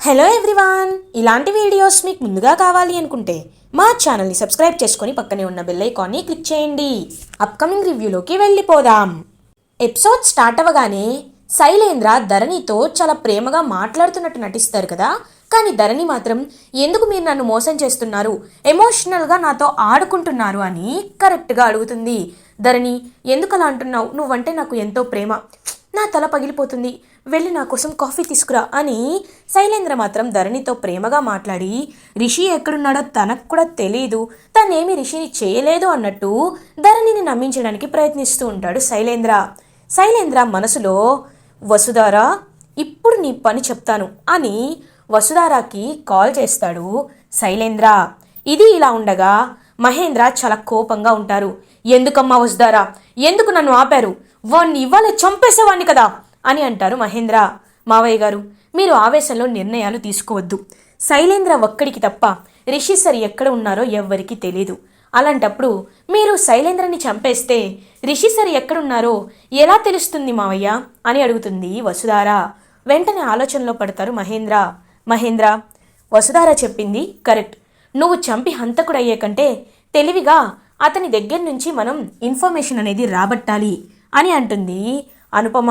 Hello everyone ఇలాంటి videos మీకు ముందుగా కావాలి అనుకుంటే మా ఛానల్ని సబ్స్క్రైబ్ చేసుకుని పక్కనే ఉన్న బెల్ ఐకాన్ని క్లిక్ చేయండి. అప్కమింగ్ రివ్యూలోకి వెళ్ళిపోదాం. ఎపిసోడ్ స్టార్ట్ అవ్వగానే శైలేంద్ర ధరణితో చాలా ప్రేమగా మాట్లాడుతున్నట్టు నటిస్తారు కదా? కానీ ధరణి మాత్రం ఎందుకు మీరు నన్ను మోసం చేస్తున్నారు? ఎమోషనల్గా నాతో ఆడుకుంటున్నారు అని కరెక్ట్గా అడుగుతుంది. ధరణి ఎందుకు అలా అంటున్నావు? నువ్వంటే నాకు ఎంతో ప్రేమ. నా తల పగిలిపోతుంది. వెళ్ళి నా కోసం కాఫీ తీసుకురా అని శైలేంద్ర మాత్రం ధరణితో ప్రేమగా మాట్లాడి రిషి ఎక్కడున్నాడో తనకు కూడా తెలియదు తనేమి రిషిని చేయలేదు అన్నట్టు ధరణిని నమ్మించడానికి ప్రయత్నిస్తూ ఉంటాడు శైలేంద్ర. శైలేంద్ర మనసులో వసుధారా ఇప్పుడు నీ పని చెప్తాను అని వసుధారాకి కాల్ చేస్తాడు శైలేంద్ర. ఇది ఇలా ఉండగా మహేంద్ర చాలా కోపంగా ఉంటారు. ఎందుకమ్మా వసుధారా? ఎందుకు నన్ను ఆపారు? వాణ్ణి ఇవాళ చంపేసేవాణ్ణి కదా అని అంటారు మహేంద్ర. మావయ్య గారు మీరు ఆవేశంలో నిర్ణయాలు తీసుకోవద్దు. శైలేంద్ర ఒక్కడికి తప్ప రిషి సార్ ఎక్కడ ఉన్నారో ఎవ్వరికీ తెలియదు అలాంటప్పుడు మీరు శైలేంద్రని చంపేస్తే రిషి సార్ ఎక్కడున్నారో ఎలా తెలుస్తుంది మావయ్య అని అడుగుతుంది వసుధార. వెంటనే ఆలోచనలో పడతారు మహేంద్ర. మహేంద్ర వసుధార చెప్పింది కరెక్ట్. నువ్వు చంపి హంతకుడయ్యే కంటే తెలివిగా అతని దగ్గర నుంచి మనం ఇన్ఫర్మేషన్ అనేది రాబట్టాలి. అని అంటుంది. అనుపమ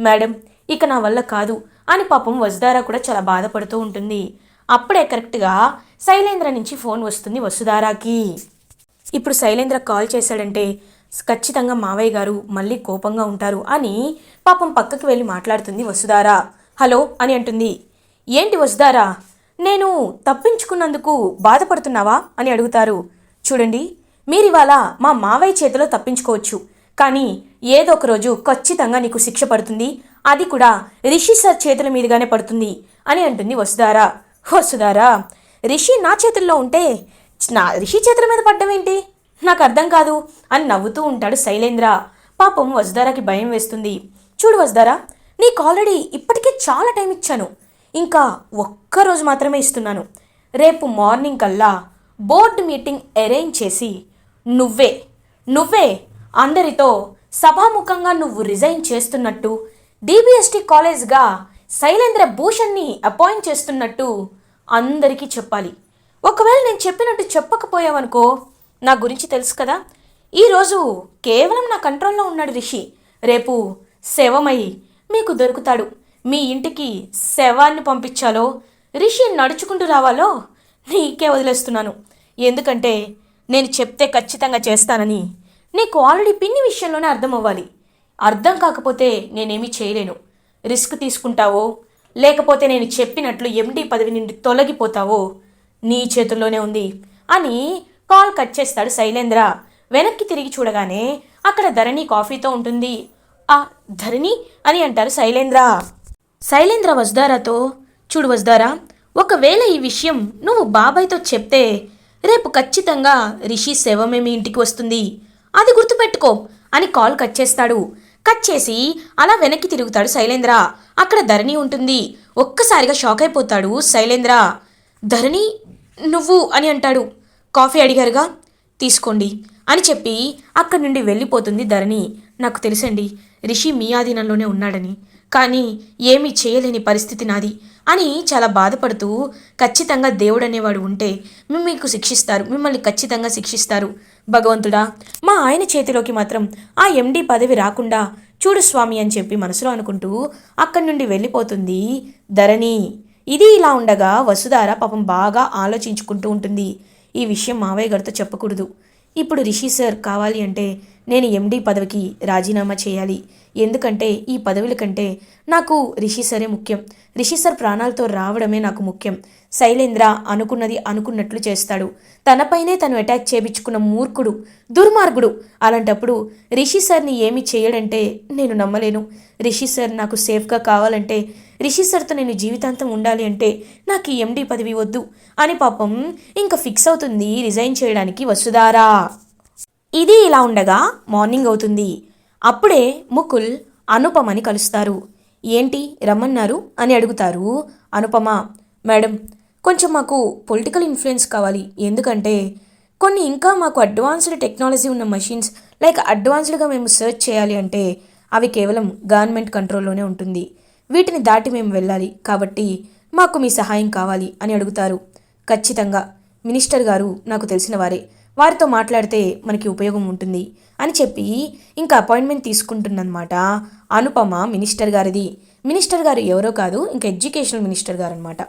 మేడం ఇక నా వల్ల కాదు అని పాపం వసుధార కూడా చాలా బాధపడుతూ ఉంటుంది. అప్పుడే కరెక్ట్గా శైలేంద్ర నుంచి ఫోన్ వస్తుంది వసుధారాకి. ఇప్పుడు శైలేంద్ర కాల్ చేశాడంటే ఖచ్చితంగా మావయ్య గారు మళ్ళీ కోపంగా ఉంటారు అని పాపం పక్కకి వెళ్ళి మాట్లాడుతుంది వసుధార. హలో అని అంటుంది. ఏంటి వసుధారా నేను తప్పించుకున్నందుకు బాధపడుతున్నావా? అని అడుగుతారు. చూడండి మీరివాళ మా మావయ్య చేతిలో తప్పించుకోవచ్చు. కానీ ఏదో ఒక రోజు ఖచ్చితంగా నీకు శిక్ష పడుతుంది. అది కూడా రిషి సార్ చేతుల మీదుగానే పడుతుంది అని అంటుంది వసుధారా. వసుధారా రిషి నా చేతుల్లో ఉంటే నా రిషి చేతుల మీద పడ్డం ఏంటి? నాకు అర్థం కాదు అని నవ్వుతూ ఉంటాడు శైలేంద్ర. పాపం వసుధారాకి భయం వేస్తుంది. చూడు వసుధారా నీకు ఆల్రెడీ ఇప్పటికే చాలా టైం ఇచ్చాను. ఇంకా ఒక్కరోజు మాత్రమే ఇస్తున్నాను. రేపు మార్నింగ్ కల్లా బోర్డు మీటింగ్ అరేంజ్ చేసి నువ్వే నువ్వే అందరితో సభాముఖంగా నువ్వు రిజైన్ చేస్తున్నట్టు డిబిఎస్టి కాలేజ్గా శైలేంద్ర భూషణ్ని అపాయింట్ చేస్తున్నట్టు అందరికీ చెప్పాలి. ఒకవేళ నేను చెప్పినట్టు చెప్పకపోయావనుకో నా గురించి తెలుసు కదా. ఈరోజు కేవలం నా కంట్రోల్లో ఉన్నాడు రిషి. రేపు శవమై మీకు దొరుకుతాడు. మీ ఇంటికి శవాన్ని పంపించాలో రిషి నడుచుకుంటూ రావాలో నీకే వదిలేస్తున్నాను. ఎందుకంటే నేను చెప్తే ఖచ్చితంగా చేస్తానని నీకు ఆల్రెడీ పిన్ని విషయంలోనే అర్థం అవ్వాలి అర్థం కాకపోతే నేనేమీ చేయలేను. రిస్క్ తీసుకుంటావో లేకపోతే నేను చెప్పినట్లు ఎండి పదవి నుండి తొలగిపోతావో నీ చేతుల్లోనే ఉంది అని కాల్ కట్ చేస్తాడు శైలేంద్ర. వెనక్కి తిరిగి చూడగానే అక్కడ ధరణి కాఫీతో ఉంటుంది. ఆ ధరణి? అని అంటారు శైలేంద్ర. శైలేంద్ర వజ్దారాతో చూడు వజ్దారా ఒకవేళ ఈ విషయం నువ్వు బాబాయ్తో చెప్తే రేపు ఖచ్చితంగా రిషి శవమే మీ ఇంటికి వస్తుంది. అది గుర్తుపెట్టుకో అని కాల్ కట్ చేస్తాడు. కట్ చేసి అలా వెనక్కి తిరుగుతాడు శైలేంద్ర. అక్కడ ధరణి ఉంటుంది. ఒక్కసారిగా షాక్ అయిపోతాడు శైలేంద్ర. ధరణి నువ్వు అని అంటాడు. కాఫీ అడిగారుగా. తీసుకోండి అని చెప్పి అక్కడి నుండి వెళ్ళిపోతుంది ధరణి. నాకు తెలుసండి రిషి మీ ఆధీనంలోనే ఉన్నాడని. కానీ ఏమీ చేయలేని పరిస్థితి నాది. అని చాలా బాధపడుతూ ఖచ్చితంగా దేవుడు అనేవాడు ఉంటే మీకు శిక్షిస్తారు మిమ్మల్ని ఖచ్చితంగా శిక్షిస్తారు. భగవంతుడా మా ఆయన చేతిలోకి మాత్రం ఆ ఎండి పదవి రాకుండా చూడు స్వామి అని చెప్పి మనసులో అనుకుంటూ అక్కడి నుండి వెళ్ళిపోతుంది ధరణి. ఇది ఇలా ఉండగా వసుధార పాపం బాగా ఆలోచించుకుంటూ ఉంటుంది. ఈ విషయం మావయ్య గారితో చెప్పకూడదు. ఇప్పుడు రిషి సార్ కావాలి అంటే నేను ఎండి పదవికి రాజీనామా చేయాలి. ఎందుకంటే ఈ పదవుల కంటే నాకు రిషి సరే ముఖ్యం. రిషి సార్ ప్రాణాలతో రావడమే నాకు ముఖ్యం. శైలేంద్ర అనుకున్నది అనుకున్నట్లు చేస్తాడు. తనపైనే తను అటాక్ చేపించుకున్న మూర్ఖుడు దుర్మార్గుడు. అలాంటప్పుడు రిషి సార్ని ఏమి చేయడంటే నేను నమ్మలేను. రిషి సార్ నాకు సేఫ్గా కావాలంటే రిషి సార్తో నేను జీవితాంతం ఉండాలి అంటే నాకు ఈ ఎండి పదవి వద్దు అని పాపం ఇంకా ఫిక్స్ అవుతుంది రిజైన్ చేయడానికి వసుదారా ఇది ఇలా ఉండగా మార్నింగ్ అవుతుంది. అప్పుడే ముకుల్ అనుపమని కలుస్తారు. ఏంటి రమ్మన్నారు? అని అడుగుతారు. అనుపమ మేడం కొంచెం మాకు పొలిటికల్ ఇన్ఫ్లుయెన్స్ కావాలి. ఎందుకంటే కొన్ని ఇంకా మాకు అడ్వాన్స్డ్ టెక్నాలజీ ఉన్న మషిన్స్ లైక్ అడ్వాన్స్డ్గా మేము సెర్చ్ చేయాలి అంటే అవి కేవలం గవర్నమెంట్ కంట్రోల్లోనే ఉంటుంది. వీటిని దాటి మేము వెళ్ళాలి. కాబట్టి మాకు మీ సహాయం కావాలి అని అడుగుతారు. ఖచ్చితంగా మినిస్టర్ గారు నాకు తెలిసిన వారే. వారితో మాట్లాడితే మనకి ఉపయోగం ఉంటుంది అని చెప్పి ఇంకా అపాయింట్మెంట్ తీసుకుంటుందన్నమాట. అనుపమ మినిస్టర్ గారిది. మినిస్టర్ గారు ఎవరో కాదు ఇంకా ఎడ్యుకేషనల్ మినిస్టర్ గారు అనమాట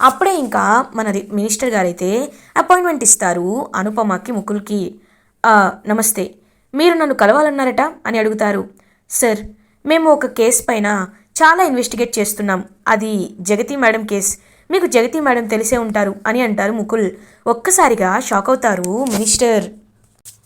అప్పుడే ఇంకా మనది మినిస్టర్ గారైతే అపాయింట్మెంట్ ఇస్తారు అనుపమకి ముకుల్కి. నమస్తే. మీరు నన్ను కలవాలన్నారట? అని అడుగుతారు. సార్ మేము ఒక కేసు పైన చాలా ఇన్వెస్టిగేట్ చేస్తున్నాం. అది జగతి మేడం కేస్. మీకు జగతి మేడం తెలిసే ఉంటారు అని అంటారు ముకుల్. ఒక్కసారిగా షాక్ అవుతారు మినిస్టర్.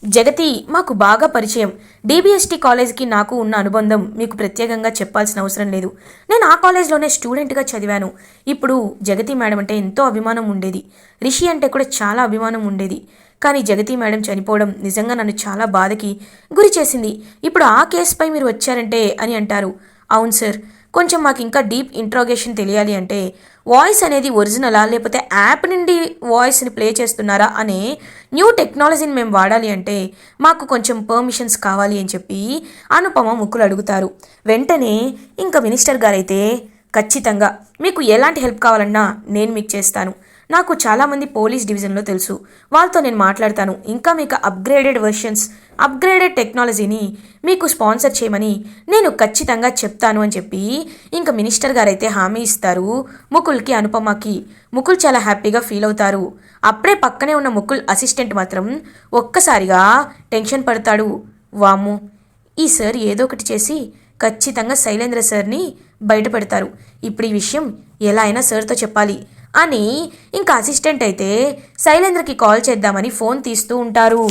జగతి మాకు బాగా పరిచయం. డీబీఎస్టీ కాలేజ్కి నాకు ఉన్న అనుబంధం మీకు ప్రత్యేకంగా చెప్పాల్సిన అవసరం లేదు. నేను ఆ కాలేజ్లోనే స్టూడెంట్గా చదివాను. ఇప్పుడు జగతి మేడం అంటే ఎంతో అభిమానం ఉండేది. రిషి అంటే కూడా చాలా అభిమానం ఉండేది. కానీ జగతి మేడం చనిపోవడం నిజంగా నన్ను చాలా బాధకి గురి చేసింది. ఇప్పుడు ఆ కేసుపై మీరు వచ్చారంటే అని అంటారు. అవును సార్ కొంచెం మాకు ఇంకా డీప్ ఇంట్రోగేషన్ తెలియాలి అంటే వాయిస్ అనేది ఒరిజినలా లేకపోతే యాప్ నుండి వాయిస్ని ప్లే చేస్తున్నారా అనే న్యూ టెక్నాలజీని మేము వాడాలి అంటే మాకు కొంచెం పర్మిషన్స్ కావాలి అని చెప్పి అనుపమ ముక్కులు అడుగుతారు. వెంటనే ఇంకా మినిస్టర్ గారైతే ఖచ్చితంగా మీకు ఎలాంటి హెల్ప్ కావాలన్నా నేను మీకు చేస్తాను. నాకు చాలామంది పోలీస్ డివిజన్లో తెలుసు. వాళ్ళతో నేను మాట్లాడతాను. ఇంకా మీకు అప్గ్రేడెడ్ వెర్షన్స్ అప్గ్రేడెడ్ టెక్నాలజీని మీకు స్పాన్సర్ చేయమని నేను ఖచ్చితంగా చెప్తాను అని చెప్పి ఇంకా మినిస్టర్ గారైతే హామీ ఇస్తారు ముకుల్కి అనుపమకి. ముకుల్ చాలా హ్యాపీగా ఫీల్ అవుతారు. అప్పుడే పక్కనే ఉన్న ముకుల్ అసిస్టెంట్ మాత్రం ఒక్కసారిగా టెన్షన్ పడతాడు. వాము ఈ సార్ ఏదో ఒకటి చేసి ఖచ్చితంగా శైలేంద్ర సార్ని బయటపెడతారు. ఇప్పుడు ఈ విషయం ఎలా అయినా సార్తో చెప్పాలి. అని ఇంకా అసిస్టెంట్ అయితే శైలేంద్రకి కాల్ చేద్దామని ఫోన్ తీస్తూ ఉంటారు.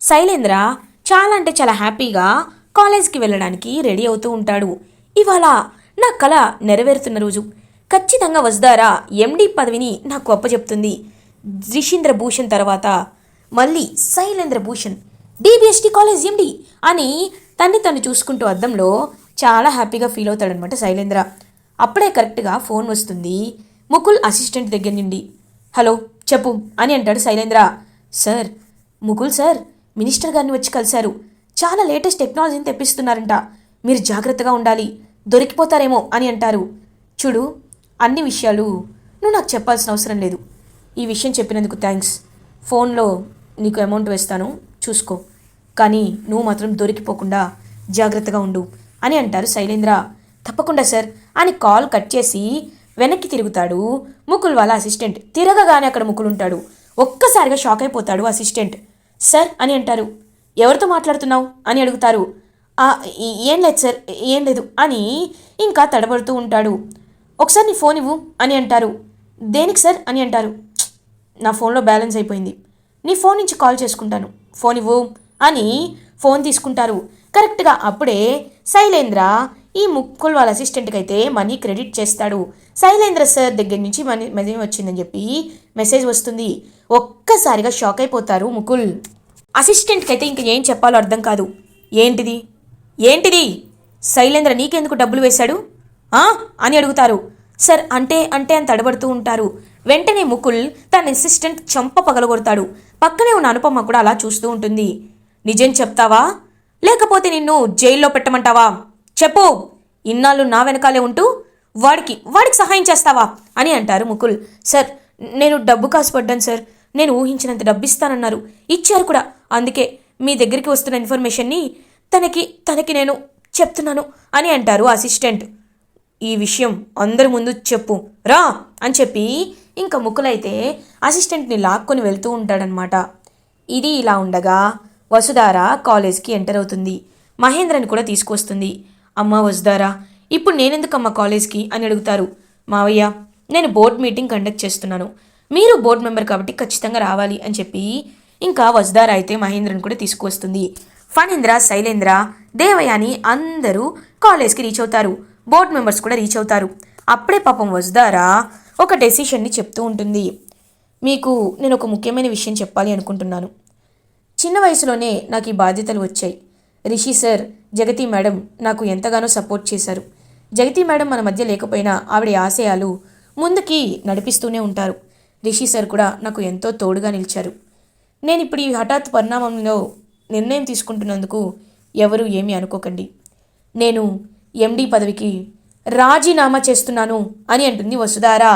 శైలేంద్ర చాలా అంటే చాలా హ్యాపీగా కాలేజ్కి వెళ్ళడానికి రెడీ అవుతూ ఉంటాడు. ఇవాళ నా కళ నెరవేరుతున్న రోజు. ఖచ్చితంగా వస్తారా ఎండి పదవిని నాకు అప్పచెప్తుంది. రిషీంద్ర భూషణ్ తర్వాత మళ్ళీ Shailendra Bhushan. DBST college MD అని తన్ని తను చూసుకుంటూ అద్దంలో చాలా హ్యాపీగా ఫీల్ అవుతాడనమాట శైలేంద్ర. అప్పుడే కరెక్ట్గా ఫోన్ వస్తుంది. ముకుల్ అసిస్టెంట్ దగ్గర నుండి. హలో చెప్పు అని అంటాడు Shailendra. Sir Mukul sir minister గారిని వచ్చి కలిశారు. చాలా లేటెస్ట్ టెక్నాలజీని తెప్పిస్తున్నారంట. మీరు జాగ్రత్తగా ఉండాలి. దొరికిపోతారేమో అని అంటారు. చూడు అన్ని విషయాలు నువ్వు నాకు చెప్పాల్సిన అవసరం లేదు. ఈ విషయం చెప్పినందుకు థ్యాంక్స్. ఫోన్లో నీకు అమౌంట్ వేస్తాను. చూసుకో. కానీ నువ్వు మాత్రం దొరికిపోకుండా జాగ్రత్తగా ఉండు అని అంటారు శైలేంద్ర. తప్పకుండా సార్ అని కాల్ కట్ చేసి వెనక్కి తిరుగుతాడు. ముకుల్ వాళ్ళ అసిస్టెంట్ తిరగగానే అక్కడ ముకుల్ ఉంటాడు. ఒక్కసారిగా షాక్ అయిపోతాడు అసిస్టెంట్. సార్ అని అంటారు. ఎవరితో మాట్లాడుతున్నావు? అని అడుగుతారు. ఏం లేదు సార్ ఏం లేదు అని ఇంకా తడబడుతూ ఉంటాడు. ఒకసారి నీ ఫోన్ ఇవ్వు అని అంటారు. దేనికి సార్? అని అంటారు. నా ఫోన్లో బ్యాలెన్స్ అయిపోయింది. నీ ఫోన్ నుంచి కాల్ చేసుకుంటాను. ఫోన్ ఇవ్వు అని ఫోన్ తీసుకుంటారు. కరెక్ట్గా అప్పుడే శైలేంద్ర ఈ ముక్కుల్ వాళ్ళ అసిస్టెంట్కి అయితే మనీ క్రెడిట్ చేస్తాడు. శైలేంద్ర సార్ దగ్గర నుంచి మనీ మనీ వచ్చిందని చెప్పి మెసేజ్ వస్తుంది. ఒక్కసారిగా షాక్ అయిపోతారు ముకుల్. అసిస్టెంట్కి అయితే ఇంక ఏం చెప్పాలో అర్థం కాదు. ఏంటిది? ఏంటిది? శైలేంద్ర నీకెందుకు డబ్బులు వేశాడు? అని అడుగుతారు. సార్ అంటే అంటే అని తడబడుతూ ఉంటారు. వెంటనే ముకుల్ తన అసిస్టెంట్ చంప పగలగొడతాడు పక్కనే ఉన్న అనుపమ్మ కూడా అలా చూస్తూ ఉంటుంది. నిజం చెప్తావా? లేకపోతే నిన్ను జైల్లో పెట్టమంటావా? చెప్పు. ఇన్నాళ్ళు నా వెనకాలే ఉంటూ వాడికి వాడికి సహాయం చేస్తావా? అని అంటారు ముకుల్. సార్ నేను డబ్బు కాసుపడ్డాను సార్. నేను ఊహించినంత డబ్బు ఇస్తానన్నారు ఇచ్చారు కూడా. అందుకే మీ దగ్గరికి వస్తున్న ఇన్ఫర్మేషన్ని తనకి తనకి నేను చెప్తున్నాను అని అంటారు అసిస్టెంట్. ఈ విషయం అందరి ముందు చెప్పు. రా! అని చెప్పి ఇంకా ముక్కులైతే అసిస్టెంట్ని లాక్కొని వెళ్తూ ఉంటాడనమాట ఇది ఇలా ఉండగా వసుధార కాలేజ్కి ఎంటర్ అవుతుంది. మహేంద్రని కూడా తీసుకొస్తుంది అమ్మ వసుధారా ఇప్పుడు నేనెందుకమ్మా కాలేజ్కి అని అడుగుతారు. మావయ్య నేను బోర్డ్ మీటింగ్ కండక్ట్ చేస్తున్నాను. మీరు బోర్డ్ మెంబర్ కాబట్టి ఖచ్చితంగా రావాలి అని చెప్పి ఇంకా వసుధార అయితే మహేంద్రని కూడా తీసుకువస్తుంది. ఫణీంద్ర శైలేంద్ర దేవయాని అందరూ కాలేజ్కి రీచ్ అవుతారు. బోర్డ్ మెంబర్స్ కూడా రీచ్ అవుతారు. అప్పుడే పాపం వజ్దారా ఒక డెసిషన్ని చెప్తూ ఉంటుంది. మీకు నేను ఒక ముఖ్యమైన విషయం చెప్పాలి అనుకుంటున్నాను. చిన్న వయసులోనే నాకు ఈ బాధ్యతలు వచ్చాయి. రిషి సార్ జగతి మేడం నాకు ఎంతగానో సపోర్ట్ చేశారు. జగతి మేడం మన మధ్య లేకపోయినా ఆవిడ ఆశయాలు ముందుకి నడిపిస్తూనే ఉంటారు. రిషి సార్ కూడా నాకు ఎంతో తోడుగా నిలిచారు. నేను ఇప్పుడు ఈ హఠాత్ పరిణామంలో నిర్ణయం తీసుకుంటున్నందుకు ఎవరు ఏమీ అనుకోకండి. నేను ఎండి పదవికి రాజీనామా చేస్తున్నాను అని అంటుంది వసుధారా.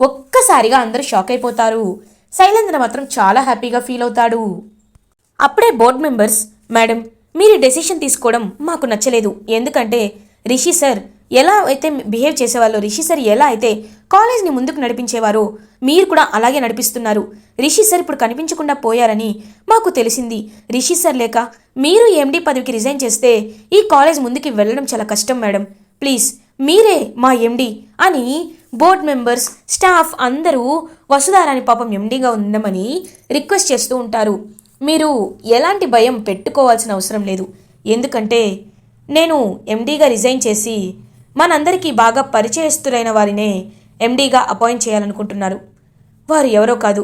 ఒక్కసారిగా అందరూ షాక్ అయిపోతారు. శైలేంద్ర మాత్రం చాలా హ్యాపీగా ఫీల్ అవుతాడు. అప్పుడే బోర్డ్ మెంబర్స్ మేడం మీరు డెసిషన్ తీసుకోవడం మాకు నచ్చలేదు. ఎందుకంటే రిషి సార్ ఎలా అయితే బిహేవ్ చేసేవాళ్ళో రిషి సార్ ఎలా అయితే కాలేజ్ని ముందుకు నడిపించేవారో మీరు కూడా అలాగే నడిపిస్తున్నారు. రిషి సార్ ఇప్పుడు కనిపించకుండా పోయారని మాకు తెలిసింది. రిషి సార్ లేక మీరు ఎండి పదవికి రిజైన్ చేస్తే ఈ కాలేజ్ ముందుకి వెళ్ళడం చాలా కష్టం మేడం. ప్లీజ్ మీరే మా ఎండి అని బోర్డ్ మెంబర్స్ స్టాఫ్ అందరూ వసుధారాని పాపం ఎండీగా ఉండమని రిక్వెస్ట్ చేస్తూ ఉంటారు. మీరు ఎలాంటి భయం పెట్టుకోవాల్సిన అవసరం లేదు. ఎందుకంటే నేను ఎండీగా రిజైన్ చేసి మనందరికీ బాగా పరిచయస్తులైన వారినే ఎండీగా అపాయింట్ చేయాలనుకుంటున్నారు. వారు ఎవరో కాదు.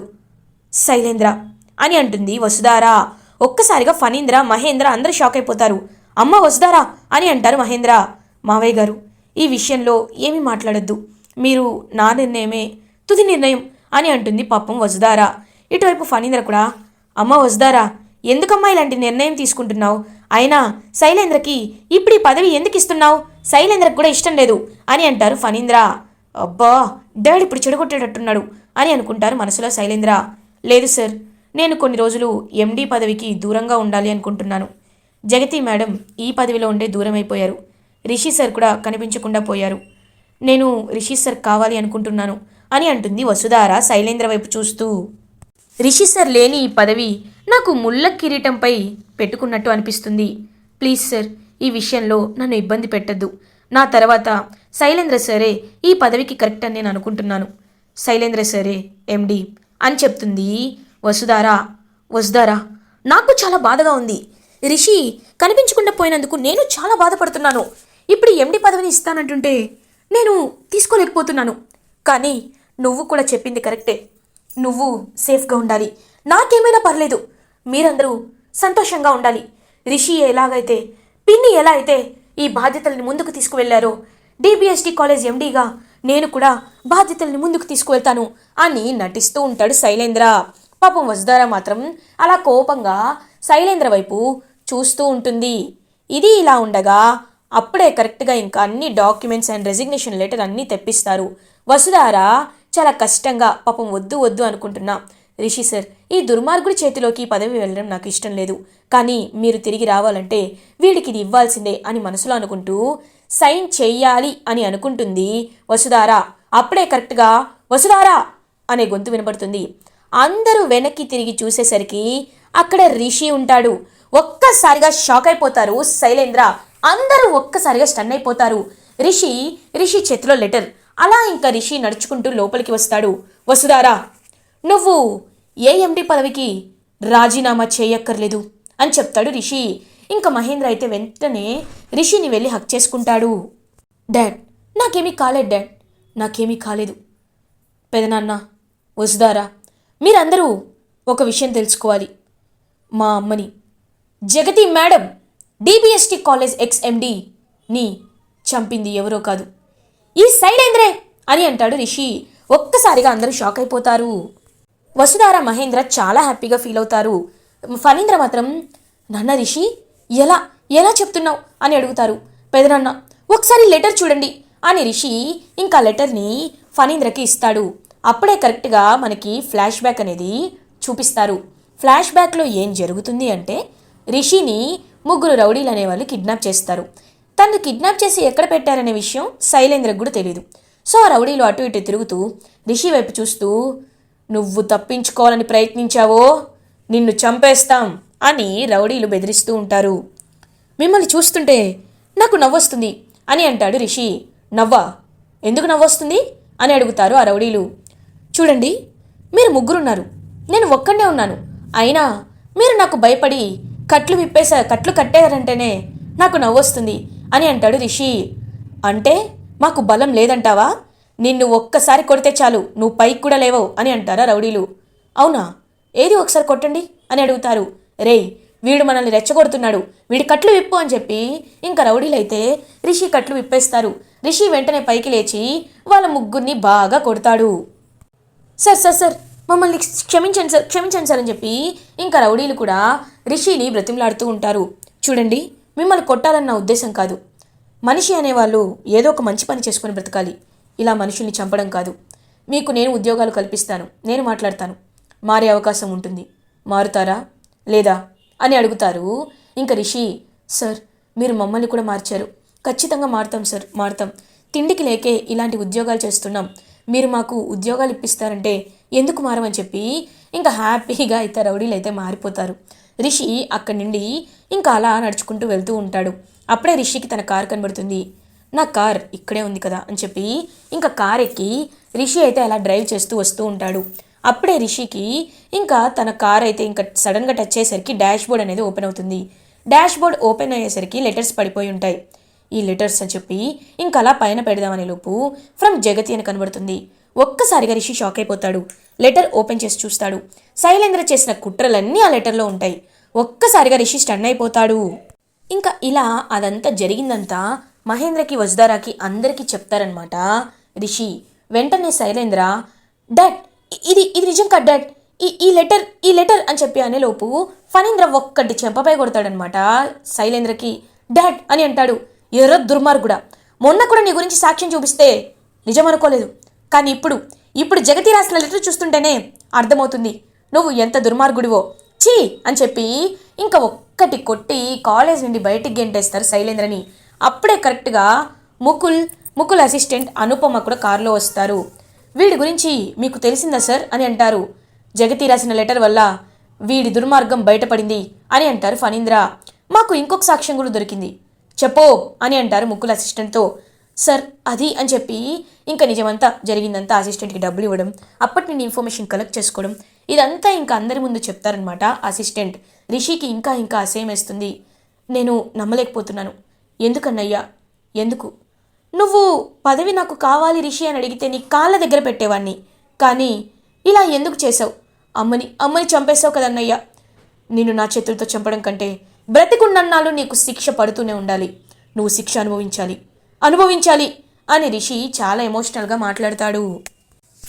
శైలేంద్ర అని అంటుంది వసుధారా. ఒక్కసారిగా ఫణీంద్ర మహేంద్ర అందరూ షాక్ అయిపోతారు. అమ్మ వసుధారా అని అంటారు మహేంద్ర. మావయ్య గారు ఈ విషయంలో ఏమీ మాట్లాడొద్దు. మీరు నా నిర్ణయమే తుది నిర్ణయం అని అంటుంది పాపం వసుధారా. ఇటువైపు ఫణీంద్ర కూడా అమ్మ వసుధారా ఎందుకమ్మా ఇలాంటి నిర్ణయం తీసుకుంటున్నావు? అయినా శైలేంద్రకి ఇప్పుడు ఈ పదవి ఎందుకు ఇస్తున్నావు శైలేంద్రకు కూడా ఇష్టం లేదు అని అంటారు ఫణీంద్ర. అబ్బా డాడీ ఇప్పుడు చెడగొట్టేటట్టున్నాడు అని అనుకుంటారు మనసులో శైలేంద్ర. లేదు సార్ నేను కొన్ని రోజులు ఎండీ పదవికి దూరంగా ఉండాలి అనుకుంటున్నాను. జగతి మేడం ఈ పదవిలో ఉండే దూరం అయిపోయారు రిషి సార్ కూడా కనిపించకుండా పోయారు. నేను రిషి సార్ కావాలి అనుకుంటున్నాను అని అంటుంది వసుధార శైలేంద్ర వైపు చూస్తూ. రిషి సార్ లేని ఈ పదవి నాకు ముళ్ళ కిరీటంపై పెట్టుకున్నట్టు అనిపిస్తుంది. ప్లీజ్ సార్ ఈ విషయంలో నన్ను ఇబ్బంది పెట్టద్దు. నా తర్వాత శైలేంద్ర సరే ఈ పదవికి కరెక్ట్ అని నేను అనుకుంటున్నాను. శైలేంద్ర సరే ఎండి అని చెప్తుంది వసుధారా. వసుధారా నాకు చాలా బాధగా ఉంది. రిషి కనిపించకుండా పోయినందుకు నేను చాలా బాధపడుతున్నాను. ఇప్పుడు ఎండి పదవిని ఇస్తానంటుంటే నేను తీసుకోలేకపోతున్నాను. కానీ నువ్వు కూడా చెప్పింది కరెక్టే. నువ్వు సేఫ్గా ఉండాలి. నాకేమైనా పర్లేదు. మీరందరూ సంతోషంగా ఉండాలి. రిషి ఎలాగైతే పిన్ని ఎలా అయితే ఈ బాధ్యతల్ని ముందుకు తీసుకువెళ్ళారో? డిబిఎస్టీ కాలేజ్ ఎండీగా నేను కూడా బాధ్యతల్ని ముందుకు తీసుకువెళ్తాను అని నటిస్తూ ఉంటాడు శైలేంద్ర. పాపం వసుధార మాత్రం అలా కోపంగా శైలేంద్ర వైపు చూస్తూ ఉంటుంది. ఇది ఇలా ఉండగా అప్పుడే కరెక్ట్గా ఇంకా అన్ని డాక్యుమెంట్స్ అండ్ రెసిగ్నేషన్ లెటర్ అన్నీ తెప్పిస్తారు. వసుధార చాలా కష్టంగా పాపం వద్దు వద్దు అనుకుంటున్నా. రిషి సార్ ఈ దుర్మార్గుడి చేతిలోకి పదవి వెళ్ళడం నాకు ఇష్టం లేదు. కానీ మీరు తిరిగి రావాలంటే వీడికి ఇది ఇవ్వాల్సిందే అని మనసులో అనుకుంటూ సైన్ చెయ్యాలి అని అనుకుంటుంది వసుధార. అప్పుడే కరెక్ట్గా వసుధారా అనే గొంతు వినబడుతుంది. అందరూ వెనక్కి తిరిగి చూసేసరికి అక్కడ రిషి ఉంటాడు. ఒక్కసారిగా షాక్ అయిపోతారు శైలేంద్ర. అందరూ ఒక్కసారిగా స్టన్ అయిపోతారు. రిషి రిషి చేతిలో లెటర్. అలా ఇంకా రిషి నడుచుకుంటూ లోపలికి వస్తాడు. వసుధారా నువ్వు ఏఎండి పదవికి రాజీనామా చేయక్కర్లేదు అని చెప్తాడు రిషి. ఇంకా మహేంద్ర అయితే వెంటనే రిషిని వెళ్ళి హక్ చేసుకుంటాడు. డాడ్ నాకేమీ కాలేదు డాడ్. నాకేమీ కాలేదు. పెదనాన్న వసుదారా మీరందరూ ఒక విషయం తెలుసుకోవాలి. మా అమ్మని. Jagathi madam DBST college ex చంపింది ఎవరో కాదు. ఈ సైడేంద్రే అని అంటాడు రిషి. ఒక్కసారిగా అందరూ షాక్ అయిపోతారు. వసుధార మహేంద్ర చాలా హ్యాపీగా ఫీల్ అవుతారు. ఫణీంద్ర మాత్రం నాన్న రిషి ఎలా ఎలా చెప్తున్నావు? అని అడుగుతారు. పెదనాన్న ఒకసారి లెటర్ చూడండి అని రిషి ఇంకా లెటర్ని ఫణీంద్రకి ఇస్తాడు. అప్పుడే కరెక్ట్గా మనకి ఫ్లాష్ బ్యాక్ అనేది చూపిస్తారు. ఫ్లాష్ బ్యాక్లో ఏం జరుగుతుంది అంటే రిషిని ముగ్గురు రౌడీలు అనేవాళ్ళు కిడ్నాప్ చేస్తారు. తను కిడ్నాప్ చేసి ఎక్కడ పెట్టారనే విషయం శైలేంద్రకు కూడా తెలియదు సో ఆ రౌడీలు అటు ఇటు తిరుగుతూ రిషి వైపు చూస్తూ నువ్వు తప్పించుకోవాలని ప్రయత్నించావో నిన్ను చంపేస్తాం అని రౌడీలు బెదిరిస్తూ ఉంటారు. మిమ్మల్ని చూస్తుంటే నాకు నవ్వొస్తుంది అని అంటాడు రిషి. నవ్వా? ఎందుకు నవ్వొస్తుంది? అని అడుగుతారు ఆ రౌడీలు. చూడండి మీరు ముగ్గురున్నారు. నేను ఒక్కడే ఉన్నాను. అయినా మీరు నాకు భయపడి కట్లు విప్పేశారు కట్లు కట్టారంటేనే నాకు నవ్వొస్తుంది అని అంటాడు రిషి. అంటే మాకు బలం లేదంటావా? నిన్ను ఒక్కసారి కొడితే చాలు నువ్వు పైకి కూడా లేవవు అని అంటారా రౌడీలు. అవునా? ఏది ఒకసారి కొట్టండి అని అడుగుతారు. రేయ్ వీడు మనల్ని రెచ్చగొడుతున్నాడు వీడి కట్లు విప్పు అని చెప్పి ఇంకా రౌడీలైతే రిషి కట్లు విప్పేస్తారు. రిషి వెంటనే పైకి లేచి వాళ్ళ ముగ్గురిని బాగా కొడతాడు. సార్ సార్ సార్ మమ్మల్ని క్షమించండి సార్ క్షమించండి సార్ అని చెప్పి ఇంకా రౌడీలు కూడా రిషిని బ్రతిమలాడుతూ ఉంటారు. చూడండి మిమ్మల్ని కొట్టాలన్న ఉద్దేశం కాదు. మనిషి అనేవాళ్ళు ఏదో ఒక మంచి పని చేసుకొని బ్రతకాలి. ఇలా మనుషుల్ని చంపడం కాదు. మీకు నేను ఉద్యోగాలు కల్పిస్తాను. నేను మాట్లాడతాను. మారే అవకాశం ఉంటుంది. మారుతారా? లేదా? అని అడుగుతారు. ఇంకా రిషి సార్ మీరు మమ్మల్ని కూడా మార్చారు. ఖచ్చితంగా మారుతాం సార్. మారుతాం. తిండికి లేకే ఇలాంటి ఉద్యోగాలు చేస్తున్నాం. మీరు మాకు ఉద్యోగాలు ఇప్పిస్తారంటే ఎందుకు మారమని చెప్పి ఇంకా హ్యాపీగా అయితే రౌడీలు అయితే మారిపోతారు. రిషి అక్కడి నుండి ఇంకా అలా నడుచుకుంటూ వెళ్తూ ఉంటాడు. అప్పుడే రిషికి తన కారు కనబడుతుంది. నా కార్ ఇక్కడే ఉంది కదా అని చెప్పి ఇంకా కార్ ఎక్కి రిషి అయితే అలా డ్రైవ్ చేస్తూ వస్తూ ఉంటాడు. అప్పుడే రిషికి ఇంకా తన కార్ అయితే ఇంకా సడన్గా టచ్ అయ్యేసరికి డాష్ బోర్డ్ అనేది ఓపెన్ అవుతుంది. డాష్ బోర్డ్ ఓపెన్ అయ్యేసరికి లెటర్స్ పడిపోయి ఉంటాయి. ఈ లెటర్స్ అని చెప్పి ఇంకా అలా పైన పెడదామనే లోపు ఫ్రమ్ జగతి అని కనబడుతుంది. ఒక్కసారిగా రిషి షాక్ అయిపోతాడు. లెటర్ ఓపెన్ చేసి చూస్తాడు. శైలేంద్ర చేసిన కుట్రలన్నీ ఆ లెటర్లో ఉంటాయి. ఒక్కసారిగా రిషి స్టన్ అయిపోతాడు. ఇంకా ఇలా అదంతా జరిగిందంతా మహేంద్రకి వజ్దారాకి అందరికీ చెప్తారనమాట రిషి వెంటనే శైలేంద్ర డాడ్ ఇది ఇది నిజం కాదు డాడ్. ఈ ఈ లెటర్ ఈ లెటర్ అని చెప్పి అనేలోపు ఫణీంద్ర ఒక్కటి చెంపపై కొడతాడనమాట శైలేంద్రకి డాడ్ అని అంటాడు. ఎర్ర దుర్మార్గుడా మొన్న కూడా నీ గురించి సాక్ష్యం చూపిస్తే నిజం అనుకోలేదు. కానీ ఇప్పుడు ఇప్పుడు జగతి రాసిన లెటర్ చూస్తుంటేనే అర్థమవుతుంది. నువ్వు ఎంత దుర్మార్గుడివో. ఛీ అని చెప్పి ఇంకా ఒక్కటి కొట్టి కాలేజ్ నుండి బయటికి గెంటేస్తారు శైలేంద్రని. అప్పుడే కరెక్ట్గా ముకుల్ ముకుల్ అసిస్టెంట్ అనుపమ కూడా కారులో వస్తారు. వీడి గురించి మీకు తెలిసిందా సార్? అని అంటారు. జగతి రాసిన లెటర్ వల్ల వీడి దుర్మార్గం బయటపడింది అని అంటారు ఫణీంద్ర. మాకు ఇంకొక సాక్ష్యం కూడా దొరికింది. చెప్పో అని అంటారు ముక్కుల అసిస్టెంట్తో. సార్ అది అని చెప్పి ఇంకా నిజమంతా జరిగిందంతా అసిస్టెంట్కి డబ్బులు ఇవ్వడం అప్పటి నుండి ఇన్ఫర్మేషన్ కలెక్ట్ చేసుకోవడం ఇదంతా ఇంకా అందరి ముందు చెప్తారనమాట అసిస్టెంట్. రిషికి ఇంకా ఇంకా అసేమేస్తుంది నేను నమ్మలేకపోతున్నాను. ఎందుకన్నయ్యా? ఎందుకు? నువ్వు పదవి నాకు కావాలి రిషి అని అడిగితే నీ కాళ్ళ దగ్గర పెట్టేవాణ్ణి. కానీ ఇలా ఎందుకు చేసావు అమ్మని అమ్మని చంపేశావు కదన్నయ్యా. నిన్ను నా చేతులతో చంపడం కంటే బ్రతికున్నన్నాళ్ళు నీకు శిక్ష పడుతూనే ఉండాలి. నువ్వు శిక్ష అనుభవించాలి. అనుభవించాలి అని రిషి చాలా ఎమోషనల్గా మాట్లాడతాడు.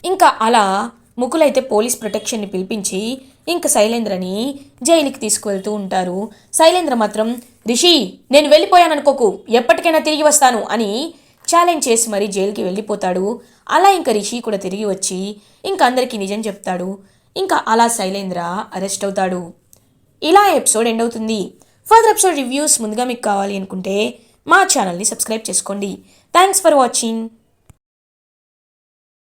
ఇంకా అలా ముకులైతే పోలీస్ ప్రొటెక్షన్ని పిలిపించి ఇంకా శైలేంద్రని జైలుకి తీసుకువెళ్తూ ఉంటారు. శైలేంద్ర మాత్రం రిషి నేను వెళ్ళిపోయాననుకోకు ఎప్పటికైనా తిరిగి వస్తాను అని ఛాలెంజ్ చేసి మరీ జైలుకి వెళ్ళిపోతాడు. అలా ఇంకా రిషి కూడా తిరిగి వచ్చి ఇంకా అందరికీ నిజం చెప్తాడు. ఇంకా అలా శైలేంద్ర అరెస్ట్ అవుతాడు. ఇలా ఎపిసోడ్ ఎండ్ అవుతుంది. ఫర్దర్ ఎపిసోడ్ రివ్యూస్ ముందుగా మీకు కావాలి అనుకుంటే మా ఛానల్ని సబ్స్క్రైబ్ చేసుకోండి. Thanks for watching.